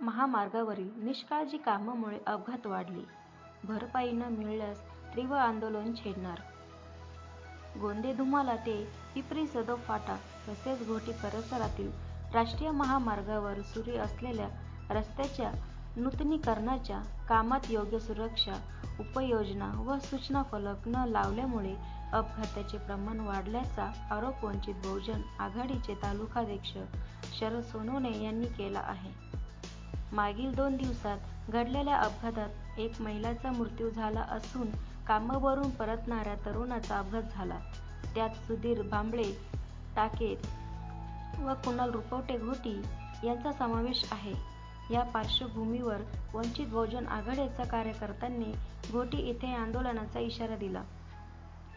महामार्गावरील निष्काळजी कामामुळे अपघात वाढले. भरपाई न मिळाल्यास तीव्र आंदोलन छेडणार. गोंदे धुमाला ते पिंपरी सदो फाटा तसेच घोटी परिसरातील राष्ट्रीय महामार्गावर सुरू असलेल्या रस्त्याच्या नूतनीकरणाच्या कामात योग्य सुरक्षा उपाययोजना व सूचना फलक न लावल्यामुळे अपघाताचे प्रमाण वाढल्याचा आरोप वंचित बहुजन आघाडीचे तालुकाध्यक्ष शरद सोनवणे यांनी केला आहे. मागील दोन दिवसात घडलेल्या अपघातात एक महिलाचा मृत्यू झाला असून कामावरून परतणाऱ्या तरुणाचा अपघात झाला. त्यात सुधीर भांबळे टाकेत व कुणाल रुपवटे घोटी यांचा समावेश आहे. या पार्श्वभूमीवर वंचित बहुजन आघाडीच्या कार्यकर्त्यांनी घोटी येथे आंदोलनाचा इशारा दिला.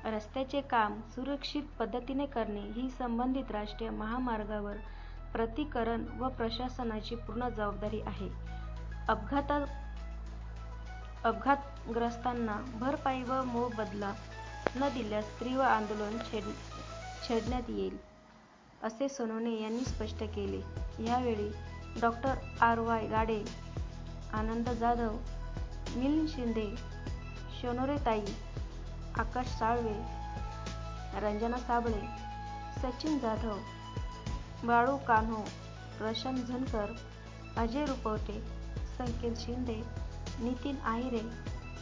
रस्त्याचे काम सुरक्षित पद्धतीने करणे ही संबंधित राष्ट्रीय महामार्गावर प्रतिकरण व प्रशासनाची पूर्ण जबाबदारी आहे. अपघातात अपघातग्रस्तांना भरपाई व मोबदला न दिल्यास तीव्र आंदोलन छेड छेडण्यात येईल असे सोनवणे यांनी स्पष्ट केले. यावेळी doctor R. Y. Gade Anand Jadhav Milind Shinde शोनोरेताई Akash Salve Ranjana Sable Sachin Jadhav Balu Kanho Prashant Zankar Ajay Rupwate Sanket Shinde Nitin Ahire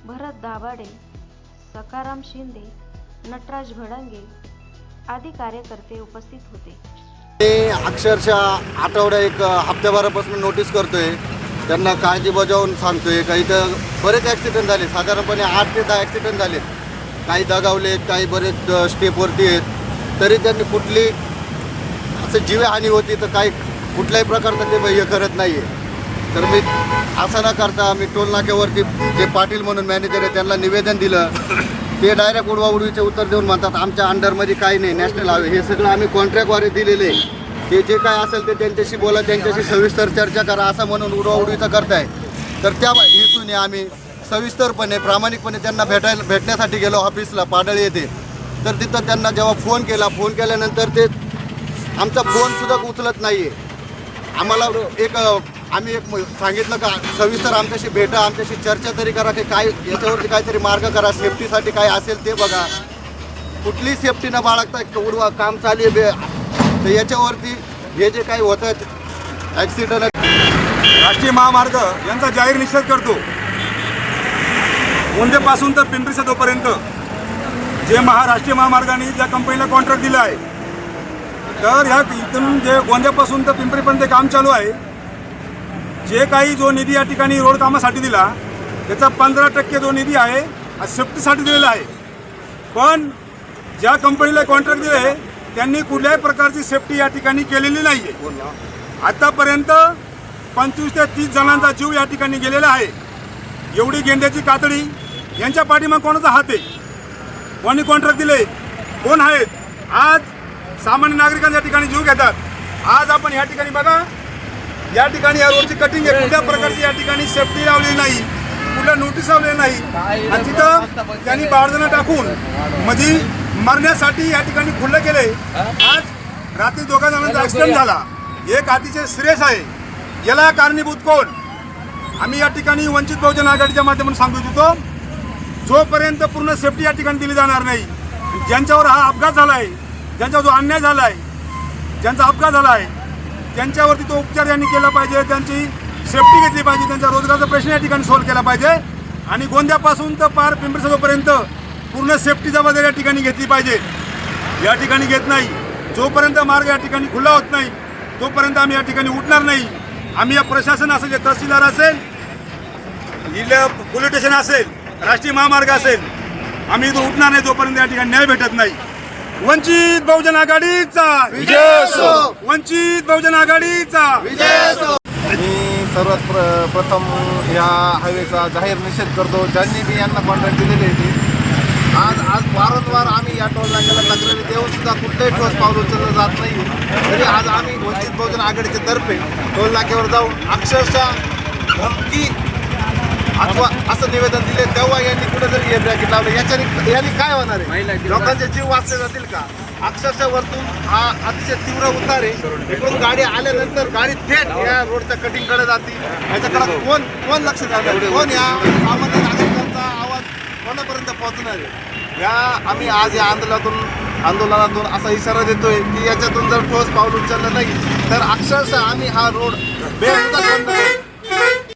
Bharat Dabhade Sakaram Shinde Natraj Bhadange आदी कार्यकर्ते उपस्थित होते. मी अक्षरशः आठवड्या एक हप्त्याभरापासून नोटीस करतोय. त्यांना काळजी बजावून सांगतोय. काही तर बरेच ॲक्सिडेंट झाले. साधारणपणे आठ ते दहा ॲक्सिडेंट झालेत. काही दगावलेत काही बरेच स्टेपवरती आहेत. तरी त्यांनी कुठली असं जीवहानी होती तर काही कुठल्याही प्रकारचं ते हे करत नाही आहे तर मी असं न करता मी टोलनाक्यावरती जे पाटील म्हणून मॅनेजर आहे त्यांना निवेदन दिलं. ते डायरेक्ट उडवाउडवीचे उत्तर देऊन म्हणतात आमच्या अंडरमध्ये काही नाही नॅशनल हायवे हे सगळं आम्ही कॉन्ट्रॅक्टद्वारे दिलेले आहे. ते जे काय असेल ते त्यांच्याशी बोला त्यांच्याशी सविस्तर चर्चा करा असं म्हणून उडवाउडवीचं करताय. तर त्या हेतूने आम्ही सविस्तरपणे प्रामाणिकपणे त्यांना भेटायला भेटण्यासाठी गेलो ऑफिसला पाडळी येते तर तिथं त्यांना जेव्हा फोन केला फोन केल्यानंतर ते आमचा फोनसुद्धा उचलत नाही आहे आम्हाला एक आम्ही एक सांगितलं का सविस्तर आमच्याशी भेटा आमच्याशी चर्चा तरी करा की काय याच्यावरती काहीतरी मार्ग करा सेफ्टीसाठी काय असेल ते बघा. कुठलीही सेफ्टी न बाळगता एक उडवा काम चालू आहे तर याच्यावरती हे जे काही होत आहेत ॲक्सिडेंट राष्ट्रीय महामार्ग यांचा जाहीर निषेध करतो. मुंजेपासून तर पिंपरी सदोपर्यंत जे महाराष्ट्रीय महामार्गाने ज्या कंपनीला कॉन्ट्रॅक्ट दिलं आहे तर ह्या इथून जे गोंद्यापासून तर पिंपरीपर्यंत काम चालू आहे. जे काही जो निधी या ठिकाणी रोड कामासाठी दिला त्याचा पंधरा टक्के जो निधी आहे हा सेफ्टीसाठी दिलेला आहे. पण ज्या कंपनीला कॉन्ट्रॅक्ट दिले त्यांनी कुठल्याही प्रकारची सेफ्टी या ठिकाणी केलेली नाही आहे आतापर्यंत पंचवीस ते तीस जणांचा जीव या ठिकाणी गेलेला आहे. एवढी गेंड्याची कातडी यांच्या पाठीमा कोणाचा हात आहे? कोणी कॉन्ट्रॅक्ट दिले? कोण आहेत? आज सामान्य नागरिकांच्या ठिकाणी जीव घेतात. आज आपण या ठिकाणी बघा या ठिकाणी या रोडची कटिंग आहे. कुठल्या प्रकारची या ठिकाणी सेफ्टी लावलेली नाही कुठल्या नोटीस लावलेल्या नाही. आणि तिथं त्यांनी बारदाना टाकून मधी मरण्यासाठी या ठिकाणी खुल्लं केले आज रात्री दोघा जणांचा ऍक्सिडेंट झाला. एक अतिशय सिरियस आहे. याला कारणीभूत कोण? आम्ही या ठिकाणी वंचित बहुजन आघाडीच्या माध्यमातून सांगू इच्छितो जोपर्यंत पूर्ण सेफ्टी या ठिकाणी दिली जाणार नाही ज्यांच्यावर हा अपघात झाला आहे ज्यांचा जो अन्याय झाला आहे ज्यांचा अपघात झाला आहे त्यांच्यावरती तो उपचार यांनी केला पाहिजे त्यांची सेफ्टी घेतली पाहिजे त्यांच्या रोजगाराचा प्रश्न या ठिकाणी सॉल्व्ह केला पाहिजे. आणि गोंद्यापासून तर पार पिंपरी सभेपर्यंत पूर्ण सेफ्टी जबाबदारी या ठिकाणी घेतली पाहिजे. या ठिकाणी घेत नाही. जोपर्यंत मार्ग या ठिकाणी खुला होत नाही तोपर्यंत आम्ही या ठिकाणी उठणार नाही. आम्ही या प्रशासन असेल जे तहसीलदार असेल जिल्हा पोलीस स्टेशन असेल राष्ट्रीय महामार्ग असेल आम्ही इथं उठणार नाही जोपर्यंत या ठिकाणी न्याय भेटत नाही. वंचित बहुजन आघाडीचा. विजय असो! वंचित बहुजन आघाडीचा. मी सर्वात प्र प्रथम या हायवेचा जाहीर निषेध करतो. ज्यांनी मी यांना कॉन्ट्रॅक्ट दिलेले होते. आज आज वारंवार आम्ही या टोल नाक्याला तक्रारी देऊन सुद्धा कुठलंही ठोस पाऊल उचललं जात नाही. तरी आज आम्ही वंचित बहुजन आघाडीच्या तर्फे टोल नाक्यावर जाऊन अक्षरशः धमकी अथवा असं निवेदन दिले तेव्हा यांनी कुठेतरी हे ब्रॅकेट लावलं. याच्याने यांनी काय होणार आहे? लोकांचे जीव वाचले जातील का? अक्षरशः वरतून हा अतिशय तीव्र उतार आहे. इकडून गाडी आल्यानंतर गाडी थेट या रोडच्या कटिंगकडे जाते याच्याकडे कोण कोण लक्ष घालणार? कोण या सामान्य नागरिकांचा आवाज कोणापर्यंत पोहोचणार आहे? या आम्ही आज या आंदोलनातून आंदोलनातून असा इशारा देतोय की याच्यातून जर ठोस पाऊल उचललं नाही तर अक्षरशः आम्ही हा रोड करू.